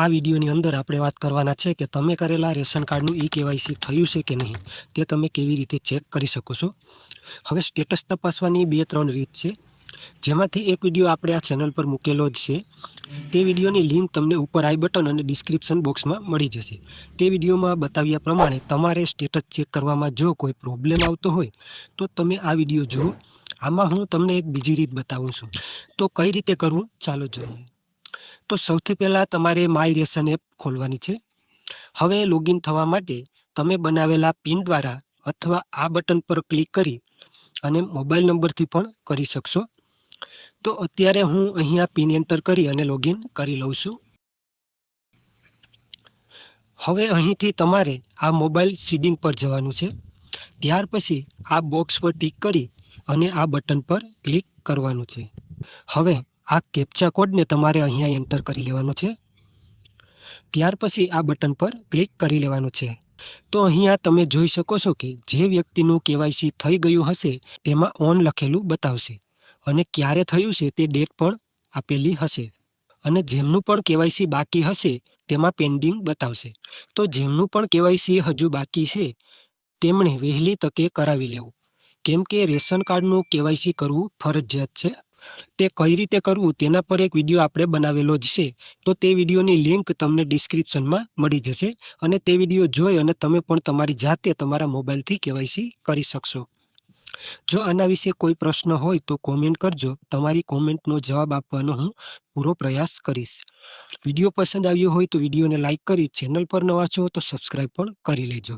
આ વિડીયોની અંદર આપણે વાત કરવાના છે કે તમે કરેલા રેશન કાર્ડનું ઈ કેવાયસી થયું છે કે નહીં? તે તમે કેવી રીતે ચેક કરી શકો છો? હવે સ્ટેટસ તપાસવાની બે ત્રણ રીત છે. જેમાંથી એક વીડિયો આપણે આ ચેનલ પર મૂકેલો જ છે. તે વિડીયોની લિંક તમને ઉપર આઈ બટન અને ડિસ્ક્રિપ્શન બોક્સમાં મળી જશે. તે વિડીયોમાં બતાવ્યા પ્રમાણે તમારે સ્ટેટસ ચેક કરવામાં જો કોઈ પ્રોબ્લેમ આવતો હોય, તો તમે આ વીડિયો જુઓ. આમાં હું તમને એક બીજી રીત બતાવું છું. તો કઈ રીતે કરવું? ચાલો જોઈએ. તો સૌથી પહેલાં તમારે માય રેશન એપ ખોલવાની છે. હવે લોગિન થવા માટે તમે બનાવેલા પિન દ્વારા અથવા આ બટન પર ક્લિક કરી અને મોબાઈલ નંબરથી પણ કરી શકશો. તો અત્યારે હું અહીંયા પિન એન્ટર કરી અને લોગિન કરી લઉં છું. હવે અહીંથી તમારે આ મોબાઈલ સીડિંગ પર જવાનું છે. ત્યાર પછી આ બોક્સ પર ટીક કરી અને આ બટન પર ક્લિક કરવાનું છે. હવે આ કેપ્ચા કોડને તમારે અહીંયા એન્ટર કરી લેવાનો છે. ત્યાર પછી આ બટન પર ક્લિક કરી લેવાનું છે. તો અહીંયા તમે જોઈ શકો છો કે જે વ્યક્તિનું કેવાયસી થઈ ગયું હશે, તેમાં ઓન લખેલું બતાવશે અને ક્યારે થયું છે તે ડેટ પણ આપેલી હશે. અને જેમનું પણ કેવાયસી બાકી હશે, તેમાં પેન્ડિંગ બતાવશે. તો જેમનું પણ કેવાયસી હજુ બાકી છે, તેમણે વહેલી તકે કરાવી લેવું. કેમ કે રેશન કાર્ડનું કેવાયસી કરવું ફરજિયાત છે. તે કઈ રીતે કરવું તેના પર એક વીડિયો આપણે બનાવેલો જ છે. તો તે વિડીયોની લિંક તમને ડિસ્ક્રિપ્શનમાં મળી જશે અને તે વીડિયો જોઈ અને તમે પણ તમારી જાતે તમારા મોબાઈલથી કેવાયસી કરી શકશો. જો આના વિશે કોઈ પ્રશ્ન હોય તો કોમેન્ટ કરજો. તમારી કોમેન્ટનો જવાબ આપવાનો હું પૂરો પ્રયાસ કરીશ. વીડિયો પસંદ આવ્યો હોય તો વિડીયોને લાઇક કરી ચેનલ પર નવા છો તો સબસ્ક્રાઈબ પણ કરી લેજો.